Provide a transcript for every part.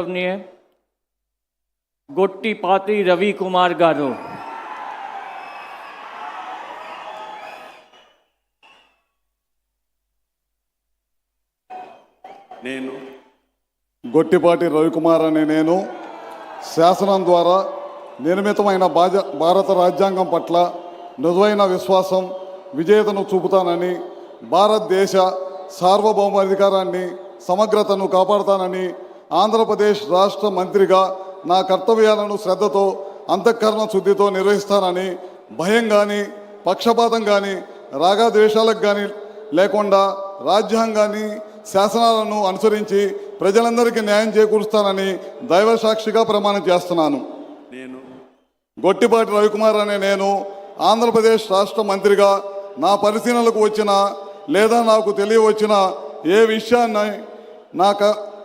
గౌరవనీయ గొట్టిపాటి రవి కుమార్ గారు నేను గొట్టిపాటి రవికుమార్ అనే నేను శాసనం ద్వారా నిర్మితమైన బాజ భారత రాజ్యాంగం పట్ల నిజమైన విశ్వాసం విజేతను చూపుతానని భారతదేశ సార్వభౌమాధికారాన్ని సమగ్రతను కాపాడుతానని ఆంధ్రప్రదేశ్ రాష్ట్ర మంత్రిగా నా కర్తవ్యాలను శ్రద్ధతో అంతఃకరణ శుద్ధితో నిర్వహిస్తానని భయం కానీ పక్షపాతం కానీ రాగాద్వేషాలకు కానీ లేకుండా రాజ్యాంగాన్ని శాసనాలను అనుసరించి ప్రజలందరికీ న్యాయం చేకూరుస్తానని దైవ సాక్షిగా ప్రమాణం చేస్తున్నాను. నేను గొట్టిపాటి రవికుమార్ అనే నేను ఆంధ్రప్రదేశ్ రాష్ట్ర మంత్రిగా నా పరిశీలనలకు వచ్చిన లేదా నాకు తెలియవచ్చిన ఏ విషయాన్ని నా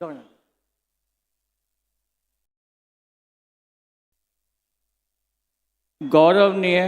government. गौरवनीय